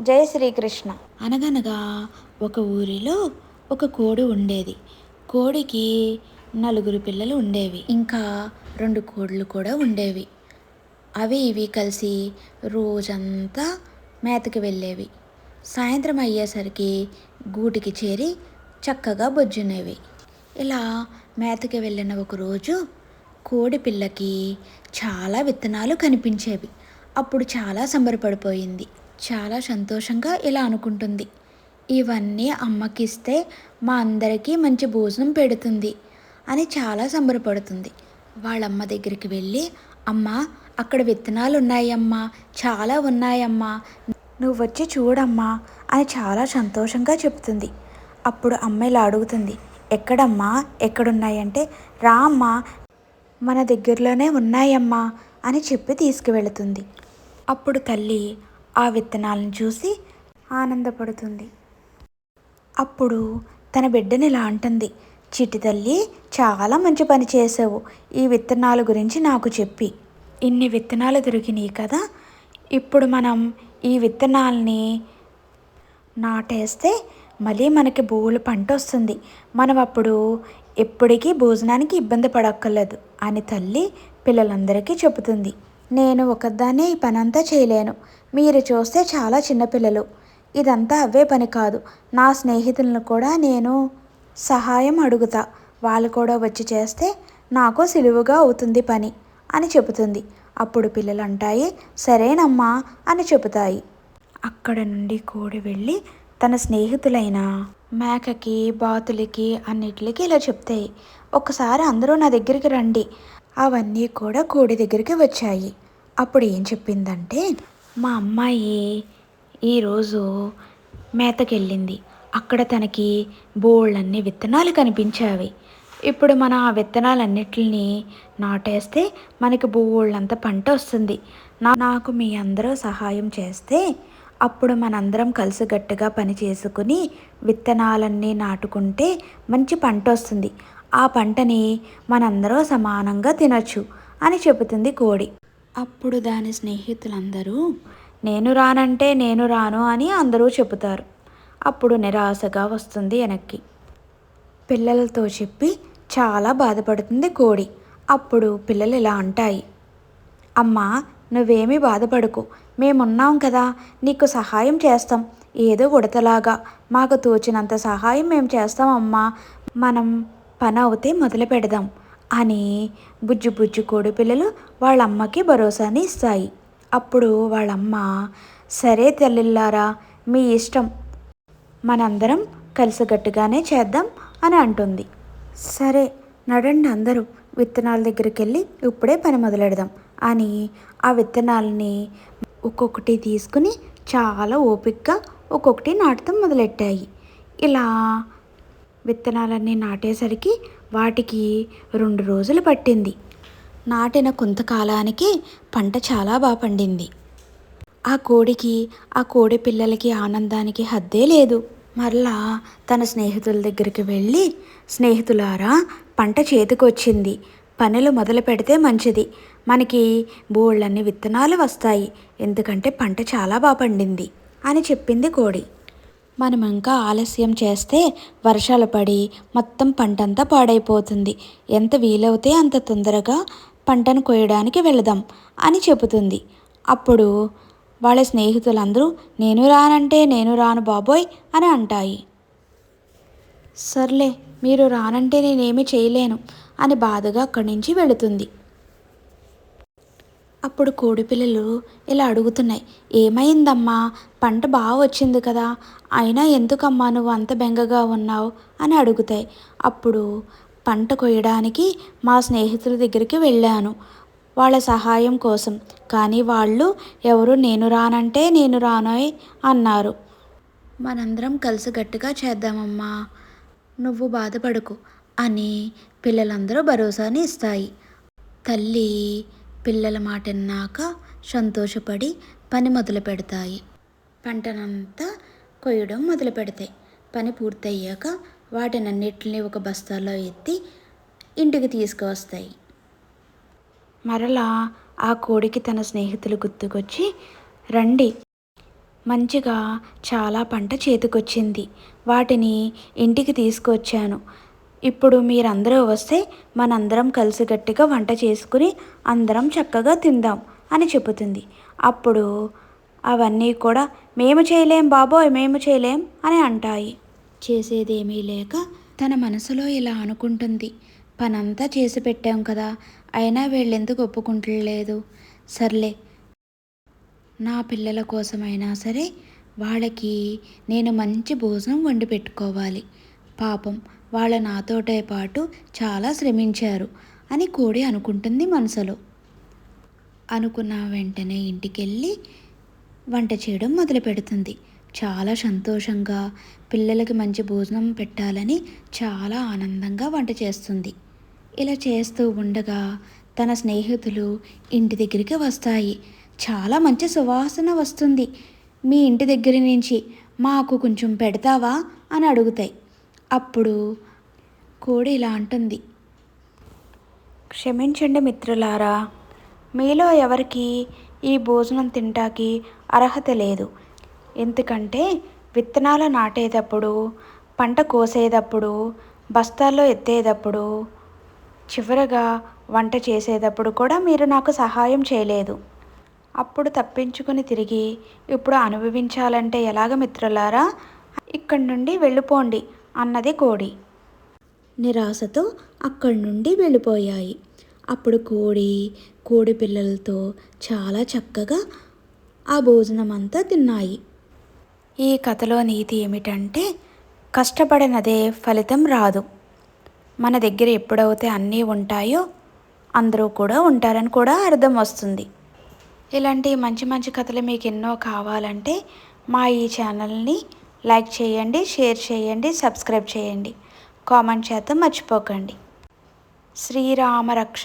జై శ్రీకృష్ణ. అనగనగా ఒక ఊరిలో ఒక కోడి ఉండేది. కోడికి నలుగురు పిల్లలు ఉండేవి. ఇంకా రెండు కోళ్ళు కూడా ఉండేవి. అవి ఇవి కలిసి రోజంతా మేతకి వెళ్ళేవి. సాయంత్రం అయ్యేసరికి గూటికి చేరి చక్కగా బొజ్జునేవి. ఇలా మేతకి వెళ్ళిన ఒక రోజు కోడి పిల్లకి చాలా విత్తనాలు కనిపించేవి. అప్పుడు చాలా సంబరపడిపోయింది. చాలా సంతోషంగా ఇలా అనుకుంటుంది. ఇవన్నీ అమ్మకిస్తే మా అందరికీ మంచి భోజనం పెడుతుంది అని చాలా సంబరపడుతుంది. వాళ్ళమ్మ దగ్గరికి వెళ్ళి అమ్మ అక్కడ విత్తనాలు ఉన్నాయమ్మా చాలా ఉన్నాయమ్మా నువ్వు వచ్చి చూడమ్మా అని చాలా సంతోషంగా చెప్తుంది. అప్పుడు అమ్మ ఇలా అడుగుతుంది ఎక్కడమ్మా? ఎక్కడున్నాయంటే రా అమ్మా మన దగ్గరలోనే ఉన్నాయమ్మా అని చెప్పి తీసుకువెళుతుంది. అప్పుడు తల్లి ఆ విత్తనాలను చూసి ఆనందపడుతుంది. అప్పుడు తన బిడ్డని ఇలా అంటుంది చిట్టి తల్లి చాలా మంచి పని చేసావు ఈ విత్తనాల గురించి నాకు చెప్పి. ఇన్ని విత్తనాలు దొరికినాయి కదా. ఇప్పుడు మనం ఈ విత్తనాలని నాటేస్తే మళ్ళీ మనకి భూములు పంట వస్తుంది. మనం అప్పుడు ఎప్పటికీ భోజనానికి ఇబ్బంది పడక్కర్లేదు అని తల్లి పిల్లలందరికీ చెబుతుంది. నేను ఒకదాన్నే ఈ పనంతా చేయలేను. మీరు చూస్తే చాలా చిన్నపిల్లలు. ఇదంతా అవే పని కాదు. నా స్నేహితులను కూడా నేను సహాయం అడుగుతా. వాళ్ళు కూడా వచ్చి చేస్తే నాకు సులువుగా అవుతుంది పని అని చెబుతుంది. అప్పుడు పిల్లలు అంటాయి సరేనమ్మా అని చెబుతాయి. అక్కడ నుండి కోడి వెళ్ళి తన స్నేహితులైన మేకకి బాతులకి అన్నిటికి ఇలా చెప్తాయి. ఒకసారి అందరూ నా దగ్గరికి రండి. అవన్నీ కూడా కోడి దగ్గరికి వచ్చాయి. అప్పుడు ఏం చెప్పిందంటే మా అమ్మాయి ఈరోజు మేతకెళ్ళింది. అక్కడ తనకి బోళ్ళన్ని విత్తనాలు కనిపించావి. ఇప్పుడు మనం ఆ విత్తనాలన్నిటిని నాటేస్తే మనకి బోళ్ళంత పంట వస్తుంది. నా నాకు మీ అందరూ సహాయం చేస్తే అప్పుడు మనందరం కలిసిగట్టుగా పని చేసుకుని విత్తనాలన్నీ నాటుకుంటే మంచి పంట వస్తుంది. ఆ పంటని మనందరూ సమానంగా తినొచ్చు అని చెబుతుంది కోడి. అప్పుడు దాని స్నేహితులందరూ నేను రానంటే నేను రాను అని అందరూ చెబుతారు. అప్పుడు నిరాశగా వస్తుంది వెనక్కి. పిల్లలతో చెప్పి చాలా బాధపడుతుంది కోడి. అప్పుడు పిల్లలు ఇలా అంటాయి అమ్మా నువ్వేమీ బాధపడకు. మేమున్నాం కదా నీకు సహాయం చేస్తాం. ఏదో ఉడతలాగా మాకు తోచినంత సహాయం మేము చేస్తాం అమ్మా. మనం పని అవుతే మొదలు పెడదాం అని బుజ్జు బుజ్జు కోడి పిల్లలు వాళ్ళ అమ్మకి భరోసాని ఇస్తాయి. అప్పుడు వాళ్ళమ్మ సరే తల్లిల్లారా మీ ఇష్టం. మనందరం కలిసిగట్టుగానే చేద్దాం అని అంటుంది. సరే నడండి అందరూ విత్తనాల దగ్గరికి వెళ్ళి ఇప్పుడే పని మొదలెడదాం అని ఆ విత్తనాలని ఒక్కొక్కటి తీసుకుని చాలా ఓపికగా ఒక్కొక్కటి నాటడం మొదలెట్టాయి. ఇలా విత్తనాలన్నీ నాటేసరికి వాటికి రెండు రోజులు పట్టింది. నాటిన కొంతకాలానికి పంట చాలా బాగా పండింది. ఆ కోడికి ఆ కోడి పిల్లలకి ఆనందానికి హద్దే లేదు. మరలా తన స్నేహితుల దగ్గరికి వెళ్ళి స్నేహితులారా పంట చేతికొచ్చింది. పనులు మొదలు పెడితే మంచిది. మనకి బోళ్ళన్ని విత్తనాలు వస్తాయి. ఎందుకంటే పంట చాలా బాగా పండింది అని చెప్పింది కోడి. మనం ఇంకా ఆలస్యం చేస్తే వర్షాలు పడి మొత్తం పంటంతా పాడైపోతుంది. ఎంత వీలవుతే అంత తొందరగా పంటను కోయడానికి వెళదాం అని చెబుతుంది. అప్పుడు వాళ్ళ స్నేహితులందరూ నేను రానంటే నేను రాను బాబోయ్ అని అంటాయి. సర్లే మీరు రానంటే నేనేమి చేయలేను అని బాధగా అక్కడి నుంచి వెళుతుంది. అప్పుడు కోడిపిల్లలు ఇలా అడుగుతున్నాయి ఏమైందమ్మా? పంట బాగా వచ్చింది కదా. అయినా ఎందుకమ్మా నువ్వు అంత బెంగగా ఉన్నావు? అని అడుగుతాయి. అప్పుడు పంట కొయ్యడానికి మా స్నేహితుల దగ్గరికి వెళ్ళాను వాళ్ళ సహాయం కోసం. కానీ వాళ్ళు ఎవరు నేను రానంటే నేను రానోయ్ అన్నారు. మనందరం కలిసి గట్టిగా చేద్దామమ్మా. నువ్వు బాధపడకు అని పిల్లలందరూ భరోసాని ఇస్తాయి. తల్లి పిల్లల మాట విన్నాక సంతోషపడి పని మొదలు పెడతాయి పంటనంతా కొయ్యడం మొదలు పెడతాయి పని పూర్తయ్యాక వాటినన్నిటిని ఒక బస్తాలో ఎత్తి ఇంటికి తీసుకువస్తాయి. మరలా ఆ కోడికి తన స్నేహితులు గుర్తుకొచ్చి రండి. మంచిగా చాలా పంట చేతికొచ్చింది. వాటిని ఇంటికి తీసుకొచ్చాను ఇప్పుడు మీరందరూ వస్తే మనందరం కలిసి గట్టిగా వంట చేసుకుని అందరం చక్కగా తిందాం అని చెబుతుంది. అప్పుడు అవన్నీ కూడా మేము చేయలేం బాబోయ్ మేము చేయలేం అని అంటాయి. చేసేదేమీ లేక తన మనసులో ఇలా అనుకుంటుంది. పనంతా చేసి పెట్టాం కదా అయినా వీళ్ళెందుకు ఒప్పుకుంటలేదు? సర్లే నా పిల్లల కోసమైనా సరే వాళ్ళకి నేను మంచి భోజనం వండి పెట్టుకోవాలి. పాపం వాళ్ళ నాతోటే పాటు చాలా శ్రమించారు అని కోడి అనుకుంటుంది మనసులో. అనుకున్న వెంటనే ఇంటికెళ్ళి వంట చేయడం మొదలు పెడుతుంది చాలా సంతోషంగా పిల్లలకి మంచి భోజనం పెట్టాలని చాలా ఆనందంగా వంట చేస్తుంది. ఇలా చేస్తూ ఉండగా తన స్నేహితులు ఇంటి దగ్గరికి వస్తాయి. చాలా మంచి సువాసన వస్తుంది. మీ ఇంటి దగ్గర నుంచి మాకు కొంచెం పెడతావా? అని అడుగుతాయి. అప్పుడు కోడి ఇలా అంటుంది. క్షమించండి మిత్రులారా మీలో ఎవరికి ఈ భోజనం తింటాకి అర్హత లేదు. ఎందుకంటే విత్తనాలు నాటేటప్పుడు పంట కోసేటప్పుడు బస్తాల్లో ఎత్తేటప్పుడు చివరగా వంట చేసేటప్పుడు కూడా మీరు నాకు సహాయం చేయలేదు. అప్పుడు తప్పించుకుని తిరిగి ఇప్పుడు అనుభవించాలంటే ఎలాగ మిత్రులారా? ఇక్కడి నుండి వెళ్ళిపోండి. అన్నది కోడి. నిరాశతో అక్కడి నుండి వెళ్ళిపోయాయి. అప్పుడు కోడి కోడి పిల్లలతో చాలా చక్కగా ఆ భోజనం అంతా తిన్నాయి. ఈ కథలో నీతి ఏమిటంటే కష్టపడినదే ఫలితం రాదు. మన దగ్గర ఎప్పుడైతే అన్నీ ఉంటాయో అందరూ కూడా ఉంటారని కూడా అర్థం వస్తుంది. ఇలాంటి మంచి మంచి కథలు మీకు ఎన్నో కావాలంటే మా ఈ ఛానల్ని లైక్ చేయండి షేర్ చేయండి సబ్స్క్రైబ్ చేయండి. కామెంట్ చేత మర్చిపోకండి. శ్రీరామ రక్ష